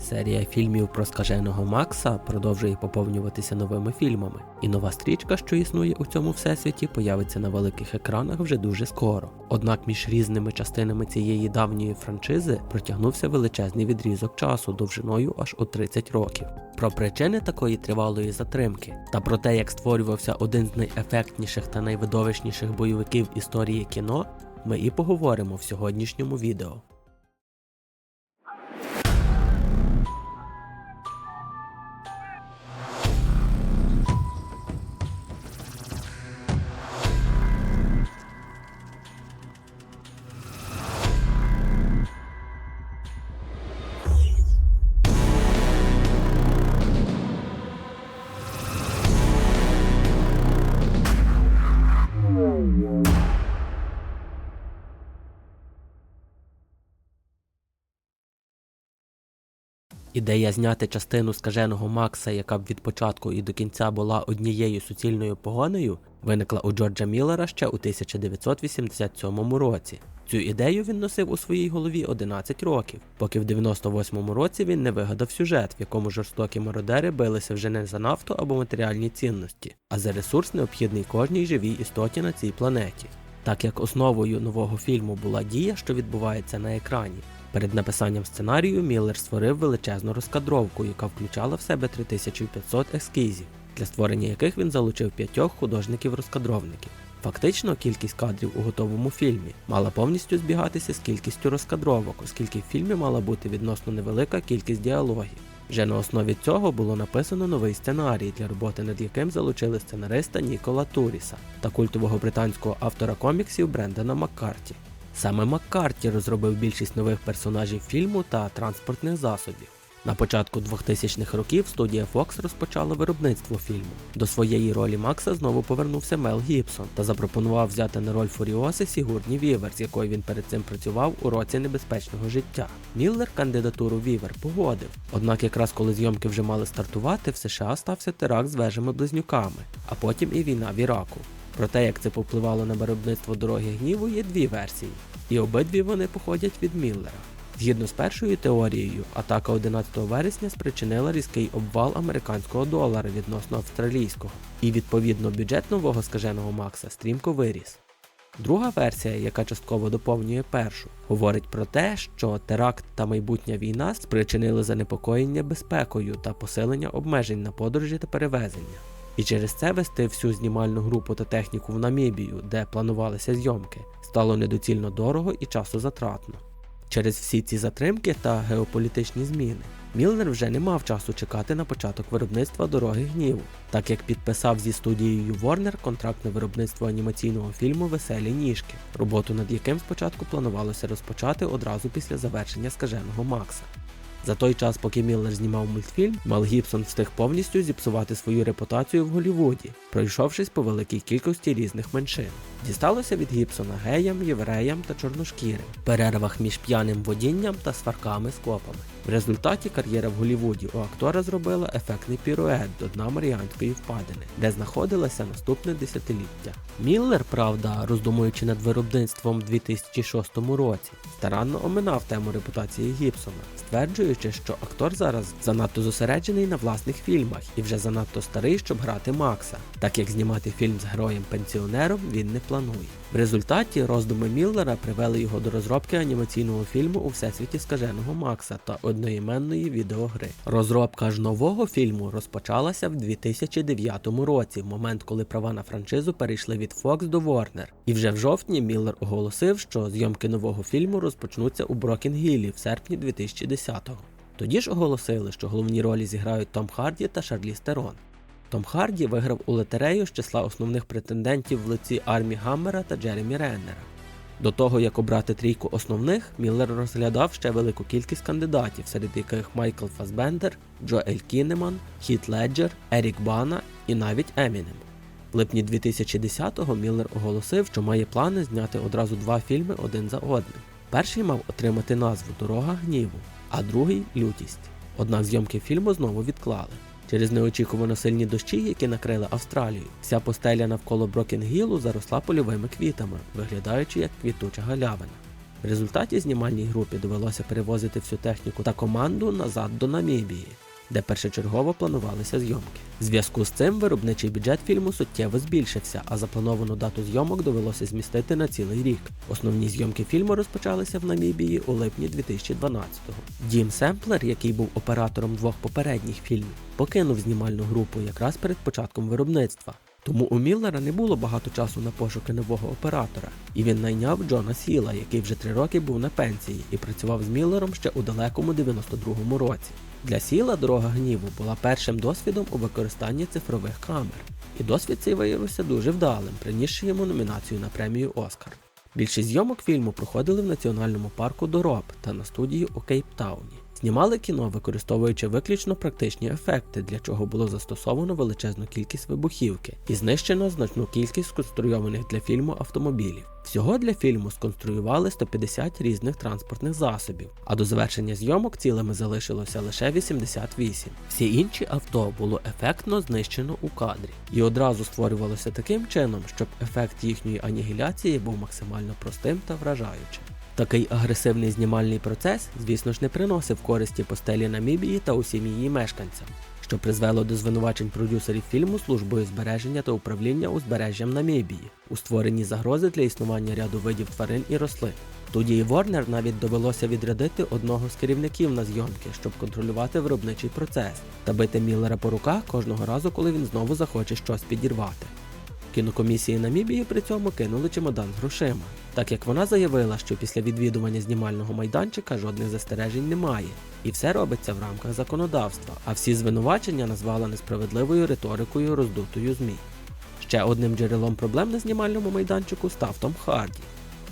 Серія фільмів про скаженого Макса продовжує поповнюватися новими фільмами, і нова стрічка, що існує у цьому всесвіті, появиться на великих екранах вже дуже скоро. Однак між різними частинами цієї давньої франшизи протягнувся величезний відрізок часу довжиною аж у 30 років. Про причини такої тривалої затримки та про те, як створювався один з найефектніших та найвидовищніших бойовиків історії кіно, ми і поговоримо в сьогоднішньому відео. Ідея зняти частину скаженого Макса, яка б від початку і до кінця була однією суцільною погонею, виникла у Джорджа Міллера ще у 1987 році. Цю ідею він носив у своїй голові 11 років, поки в 98-му році він не вигадав сюжет, в якому жорстокі мародери билися вже не за нафту або матеріальні цінності, а за ресурс, необхідний кожній живій істоті на цій планеті. Так як основою нового фільму була дія, що відбувається на екрані, Перед написанням сценарію Міллер створив величезну розкадровку, яка включала в себе 3500 ескізів, для створення яких він залучив п'ятьох художників-розкадровників. Фактично, кількість кадрів у готовому фільмі мала повністю збігатися з кількістю розкадровок, оскільки в фільмі мала бути відносно невелика кількість діалогів. Вже на основі цього було написано новий сценарій, для роботи над яким залучили сценариста Нікола Туріса та культового британського автора коміксів Брендана Маккарті. Саме Маккарті розробив більшість нових персонажів фільму та транспортних засобів. На початку 2000-х років студія Fox розпочала виробництво фільму. До своєї ролі Макса знову повернувся Мел Гібсон та запропонував взяти на роль Фуріоси Сігурні Вівер, з якою він перед цим працював у році небезпечного життя. Міллер кандидатуру Вівер погодив. Однак, якраз коли зйомки вже мали стартувати, в США стався теракт з вежами близнюками, а потім і війна в Іраку. Про те, як це повпливало на виробництво дороги гніву, є дві версії, і обидві вони походять від Міллера. Згідно з першою теорією, атака 11 вересня спричинила різкий обвал американського долара відносно австралійського, і відповідно бюджет нового скаженого Макса стрімко виріс. Друга версія, яка частково доповнює першу, говорить про те, що теракт та майбутня війна спричинили занепокоєння безпекою та посилення обмежень на подорожі та перевезення. І через це вести всю знімальну групу та техніку в Намібію, де планувалися зйомки, стало недоцільно дорого і часозатратно. Через всі ці затримки та геополітичні зміни Мілнер вже не мав часу чекати на початок виробництва дороги гніву, так як підписав зі студією Warner контракт на виробництво анімаційного фільму Веселі ніжки, роботу над яким спочатку планувалося розпочати одразу після завершення скаженого Макса. За той час, поки Міллер знімав мультфільм, Мел Гібсон встиг повністю зіпсувати свою репутацію в Голлівуді, пройшовшись по великій кількості різних меншин. Дісталося від Гібсона геям, євреям та чорношкірим, перервах між п'яним водінням та сварками з копами. В результаті кар'єра в Голлівуді у актора зробила ефектний пірует до дна Маріанської впадини, де знаходилася наступне десятиліття. Міллер, правда, роздумуючи над виробництвом у 2006 році, старанно оминав тему репутації Гібсона, стверджуючи, що актор зараз занадто зосереджений на власних фільмах і вже занадто старий, щоб грати Макса, так як знімати фільм з героєм-пенсіонером він не планує. В результаті роздуми Міллера привели його до розробки анімаційного фільму у всесвіті скаженого Макса та одноіменної відеогри. Розробка ж нового фільму розпочалася в 2009 році, в момент, коли права на франшизу перейшли від Fox до Warner. І вже в жовтні Міллер оголосив, що зйомки нового фільму розпочнуться у Брокінгілі в серпні 2010-го. Тоді ж оголосили, що головні ролі зіграють Том Харді та Шарлі Стерон. Том Харді виграв у лотерею з числа основних претендентів в лиці Армі Гаммера та Джеремі Реннера. До того, як обрати трійку основних, Міллер розглядав ще велику кількість кандидатів, серед яких Майкл Фасбендер, Джоель Кінеман, Хіт Леджер, Ерік Бана і навіть Емінем. В липні 2010-го Міллер оголосив, що має плани зняти одразу два фільми один за одним. Перший мав отримати назву Дорога гніву, а другий лютість. Однак зйомки фільму знову відклали. Через неочікувано сильні дощі, які накрили Австралію, вся постеля навколо Брокінгілу заросла польовими квітами, виглядаючи як квітуча галявина. В результаті знімальній групі довелося перевозити всю техніку та команду назад до Намібії, де першочергово планувалися зйомки. В зв'язку з цим виробничий бюджет фільму суттєво збільшився, а заплановану дату зйомок довелося змістити на цілий рік. Основні зйомки фільму розпочалися в Намібії у липні 2012-го. Дім Семплер, який був оператором двох попередніх фільмів, покинув знімальну групу якраз перед початком виробництва. Тому у Міллера не було багато часу на пошуки нового оператора, і він найняв Джона Сіла, який вже три роки був на пенсії і працював з Міллером ще у далекому 92-му році. Для Сіла дорога гніву була першим досвідом у використанні цифрових камер, і досвід цей виявився дуже вдалим, принісши йому номінацію на премію Оскар. Більшість зйомок фільму проходили в національному парку Дороб та на студії у Кейптауні. Знімали кіно, використовуючи виключно практичні ефекти, для чого було застосовано величезну кількість вибухівки і знищено значну кількість сконструйованих для фільму автомобілів. Всього для фільму сконструювали 150 різних транспортних засобів, а до завершення зйомок цілими залишилося лише 88. Всі інші авто було ефектно знищено у кадрі і одразу створювалося таким чином, щоб ефект їхньої анігіляції був максимально простим та вражаючим. Такий агресивний знімальний процес, звісно ж, не приносив користі постелі Намібії та усім її мешканцям, що призвело до звинувачень продюсерів фільму службою збереження та управління узбережжям Намібії у створенні загрози для існування ряду видів тварин і рослин. Студії Warner навіть довелося відрядити одного з керівників на зйомки, щоб контролювати виробничий процес та бити Міллера по руках кожного разу, коли він знову захоче щось підірвати. Кінокомісії Намібії при цьому кинули чемодан з грошима, так як вона заявила, що після відвідування знімального майданчика жодних застережень немає, і все робиться в рамках законодавства, а всі звинувачення назвала несправедливою риторикою роздутою ЗМІ. Ще одним джерелом проблем на знімальному майданчику став Том Харді.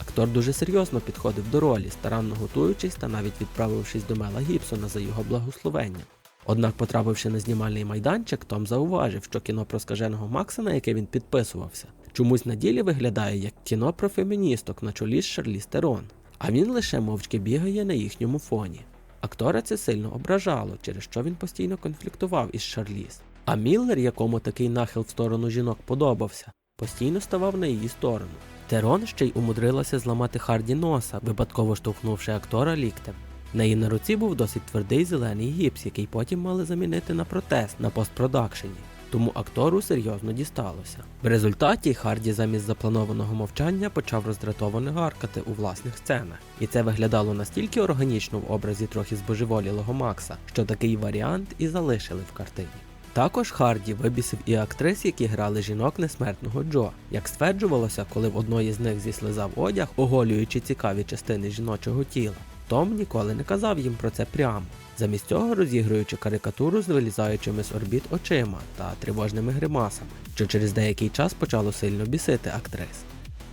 Актор дуже серйозно підходив до ролі, старанно готуючись та навіть відправившись до Мела Гібсона за його благословенням. Однак, потрапивши на знімальний майданчик, Том зауважив, що кіно про скаженого Макса, на яке він підписувався, чомусь на ділі виглядає як кіно про феміністок на чолі з Шарліз Терон, а він лише мовчки бігає на їхньому фоні. Актора це сильно ображало, через що він постійно конфліктував із Шарліз. А Міллер, якому такий нахил в сторону жінок подобався, постійно ставав на її сторону. Терон ще й умудрилася зламати Харді носа, випадково штовхнувши актора ліктем. На її на руці був досить твердий зелений гіпс, який потім мали замінити на протез на постпродакшені. Тому актору серйозно дісталося. В результаті Харді замість запланованого мовчання почав роздратовано гаркати у власних сценах, і це виглядало настільки органічно в образі трохи збожеволілого Макса, що такий варіант і залишили в картині. Також Харді вибісив і актрис, які грали жінок несмертного Джо. Як стверджувалося, коли в одної з них зіслизав одяг, оголюючи цікаві частини жіночого тіла. Том ніколи не казав їм про це прямо, замість цього розігруючи карикатуру з вилізаючими з орбіт очима та тривожними гримасами, що через деякий час почало сильно бісити актрис.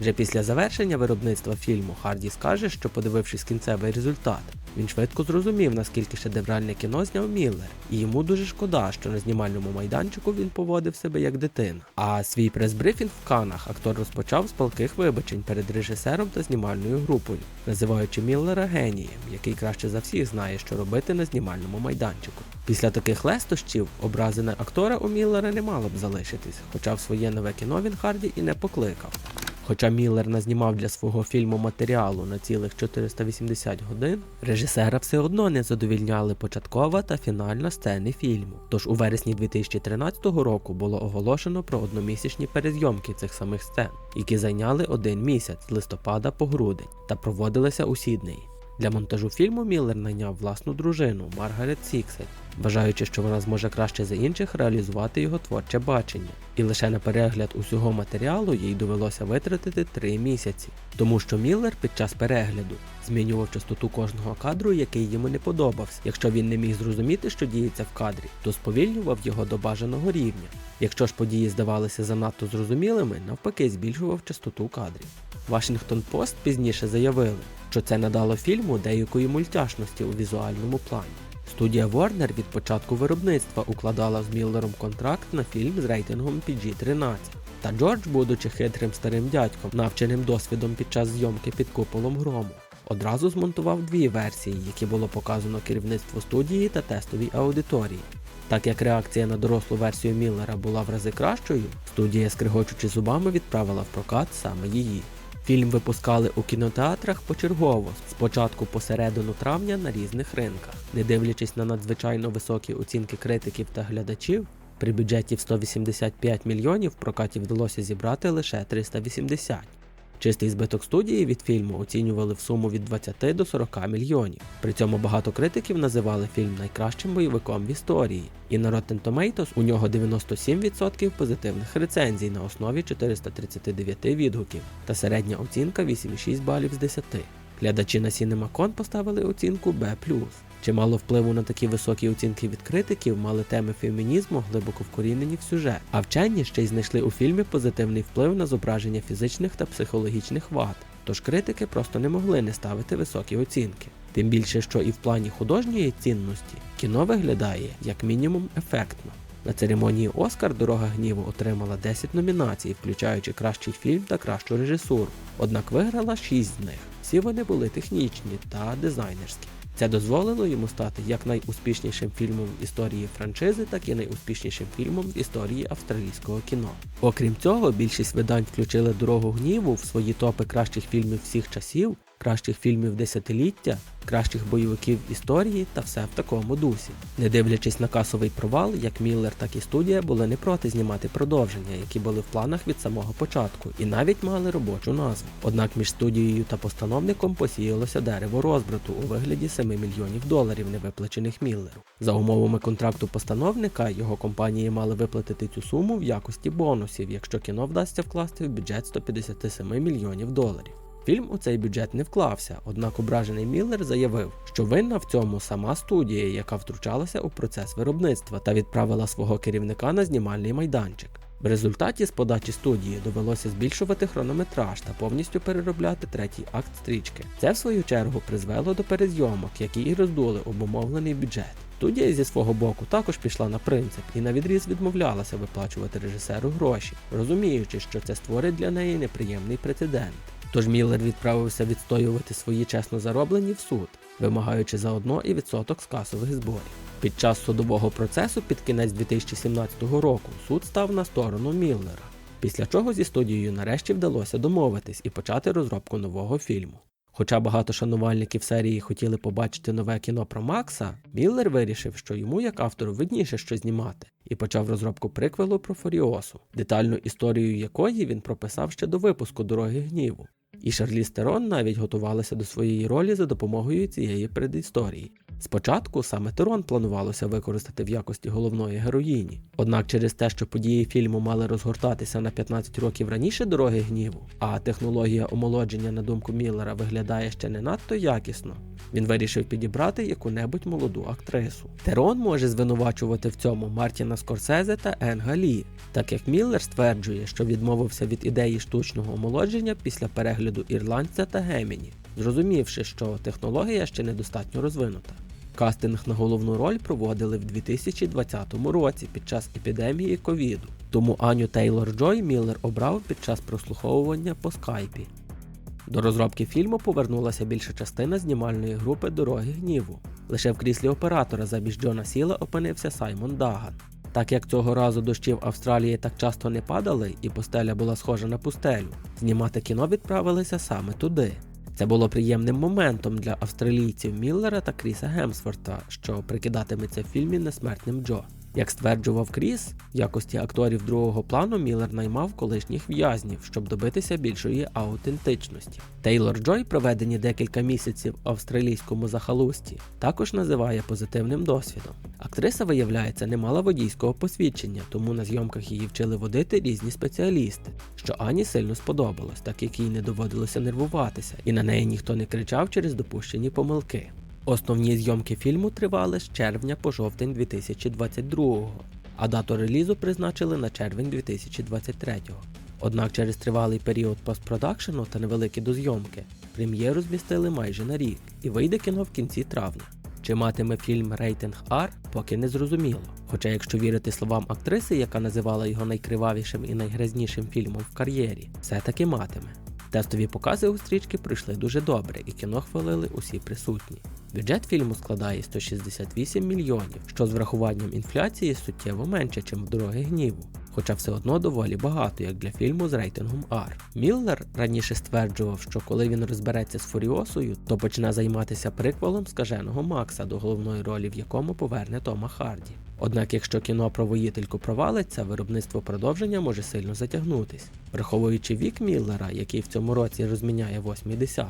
Вже після завершення виробництва фільму Харді скаже, що подивившись кінцевий результат, він швидко зрозумів, наскільки шедевральне кіно зняв Міллер, і йому дуже шкода, що на знімальному майданчику він поводив себе як дитина. А свій прес-брифінг в Канах актор розпочав з палких вибачень перед режисером та знімальною групою, називаючи Міллера генієм, який краще за всіх знає, що робити на знімальному майданчику. Після таких лестощів образи на актора у Міллера не мало б залишитись, хоча в своє нове кіно він Харді і не покликав. Хоча Міллер назнімав для свого фільму матеріалу на цілих 480 годин, режисера все одно не задовільняли початкова та фінальна сцени фільму. Тож у вересні 2013 року було оголошено про одномісячні перезйомки цих самих сцен, які зайняли один місяць з листопада по грудень та проводилися у Сіднеї. Для монтажу фільму Міллер найняв власну дружину Маргарет Сіксет, вважаючи, що вона зможе краще за інших реалізувати його творче бачення. І лише на перегляд усього матеріалу їй довелося витратити три місяці, тому що Міллер під час перегляду змінював частоту кожного кадру, який йому не подобався. Якщо він не міг зрозуміти, що діється в кадрі, то сповільнював його до бажаного рівня. Якщо ж події здавалися занадто зрозумілими, навпаки збільшував частоту кадрів. Вашингтон Пост пізніше заявили, що це надало фільму деякої мультяшності у візуальному плані. Студія Warner від початку виробництва укладала з Міллером контракт на фільм з рейтингом PG-13. Та Джордж, будучи хитрим старим дядьком, навченим досвідом під час зйомки під куполом грому, одразу змонтував дві версії, які було показано керівництву студії та тестовій аудиторії. Так як реакція на дорослу версію Міллера була в рази кращою, студія, скригочучи зубами, відправила в прокат саме її. Фільм випускали у кінотеатрах почергово, спочатку посередину травня на різних ринках. Не дивлячись на надзвичайно високі оцінки критиків та глядачів, при бюджеті в 185 мільйонів прокатів прокаті вдалося зібрати лише 380. Чистий збиток студії від фільму оцінювали в суму від 20 до 40 мільйонів. При цьому багато критиків називали фільм найкращим бойовиком в історії. І на Rotten Tomatoes у нього 97% позитивних рецензій на основі 439 відгуків та середня оцінка 8,6 балів з 10. Глядачі на CinemaCon поставили оцінку B+. Чимало впливу на такі високі оцінки від критиків мали теми фемінізму, глибоко вкорінені в сюжет. А вчені ще й знайшли у фільмі позитивний вплив на зображення фізичних та психологічних вад. Тож критики просто не могли не ставити високі оцінки. Тим більше, що і в плані художньої цінності кіно виглядає як мінімум ефектно. На церемонії Оскар Дорога гніву отримала 10 номінацій, включаючи кращий фільм та кращу режисуру. Однак виграла 6 з них. Всі вони були технічні та дизайнерські. Це дозволило йому стати як найуспішнішим фільмом в історії франшизи, так і найуспішнішим фільмом в історії австралійського кіно. Окрім цього, більшість видань включили дорогу гніву в свої топи кращих фільмів всіх часів, кращих фільмів десятиліття, кращих бойовиків історії та все в такому дусі. Не дивлячись на касовий провал, як Міллер, так і студія були не проти знімати продовження, які були в планах від самого початку, і навіть мали робочу назву. Однак між студією та постановником посіялося дерево розбрату у вигляді 7 мільйонів доларів, не виплачених Міллеру. За умовами контракту постановника його компанії мали виплатити цю суму в якості бонусів, якщо кіно вдасться вкласти в бюджет 157 мільйонів доларів. Фільм у цей бюджет не вклався, однак ображений Міллер заявив, що винна в цьому сама студія, яка втручалася у процес виробництва та відправила свого керівника на знімальний майданчик. В результаті з подачі студії довелося збільшувати хронометраж та повністю переробляти третій акт стрічки. Це в свою чергу призвело до перезйомок, які і роздули обумовлений бюджет. Студія зі свого боку також пішла на принцип і на відріз відмовлялася виплачувати режисеру гроші, розуміючи, що це створить для неї неприємний прецедент. Тож Міллер відправився відстоювати свої чесно зароблені в суд, вимагаючи заодно і відсоток з касових зборів. Під час судового процесу під кінець 2017 року суд став на сторону Міллера, після чого зі студією нарешті вдалося домовитись і почати розробку нового фільму. Хоча багато шанувальників серії хотіли побачити нове кіно про Макса, Міллер вирішив, що йому як автору видніше що знімати, і почав розробку приквелу про Форіосу, детальну історію якої він прописав ще до випуску Дороги гніву. І Шарліз Терон навіть готувалася до своєї ролі за допомогою цієї предісторії. Спочатку саме Терон планувалося використати в якості головної героїні. Однак через те, що події фільму мали розгортатися на 15 років раніше дороги гніву, а технологія омолодження, на думку Міллера, виглядає ще не надто якісно, він вирішив підібрати яку-небудь молоду актрису. Терон може звинувачувати в цьому Мартіна Скорсезе та Енга Лі, так як Міллер стверджує, що відмовився від ідеї штучного омолодження після перегляду ірландця та Геміні, зрозумівши, що технологія ще недостатньо розвинута. Кастинг на головну роль проводили в 2020 році під час епідемії ковіду, тому Аню Тейлор Джой Міллер обрав під час прослуховування по скайпі. До розробки фільму повернулася більша частина знімальної групи Дороги гніву. Лише в кріслі оператора замість Джона Сіла опинився Саймон Даган. Так як цього разу дощі в Австралії так часто не падали, і постеля була схожа на пустелю, знімати кіно відправилися саме туди. Це було приємним моментом для австралійців Міллера та Кріса Гемсворта, що прикидатиметься в фільмі Несмертним Джо. Як стверджував Кріс, в якості акторів другого плану Міллер наймав колишніх в'язнів, щоб добитися більшої аутентичності. Тейлор Джой, проведені декілька місяців в австралійському захалусті, також називає позитивним досвідом. Актриса, виявляється, не мала водійського посвідчення, тому на зйомках її вчили водити різні спеціалісти, що Ані сильно сподобалось, так як їй не доводилося нервуватися, і на неї ніхто не кричав через допущені помилки. Основні зйомки фільму тривали з червня по жовтень 2022, а дату релізу призначили на червень 2023. Однак через тривалий період постпродакшену та невеликі дозйомки прем'єру змістили майже на рік і вийде кіно в кінці травня. Чи матиме фільм рейтинг R, поки не зрозуміло. Хоча, якщо вірити словам актриси, яка називала його найкривавішим і найгрязнішим фільмом в кар'єрі, все-таки матиме. Тестові покази у стрічки пройшли дуже добре, і кіно хвалили усі присутні. Бюджет фільму складає 168 мільйонів, що з врахуванням інфляції суттєво менше, ніж в дороги гніву. хоча все одно доволі багато, як для фільму з рейтингом R. Міллер раніше стверджував, що коли він розбереться з Фуріосою, то почне займатися приквелом скаженого Макса, до головної ролі в якому поверне Тома Харді. Однак, якщо кіно про воїтельку провалиться, виробництво продовження може сильно затягнутись, враховуючи вік Міллера, який в цьому році розміняє 80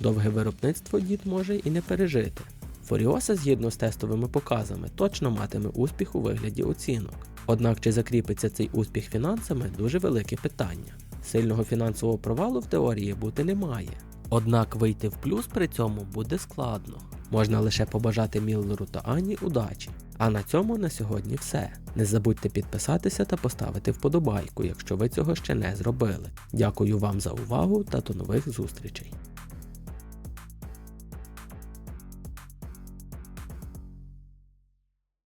довге виробництво дід може і не пережити. Фуріоса, згідно з тестовими показами, точно матиме успіх у вигляді оцінок. Однак чи закріпиться цей успіх фінансами дуже велике питання. Сильного фінансового провалу в теорії бути не має. Однак вийти в плюс при цьому буде складно. Можна лише побажати Міллеру та Ані удачі. А на цьому на сьогодні все. Не забудьте підписатися та поставити вподобайку, якщо ви цього ще не зробили. Дякую вам за увагу та до нових зустрічей.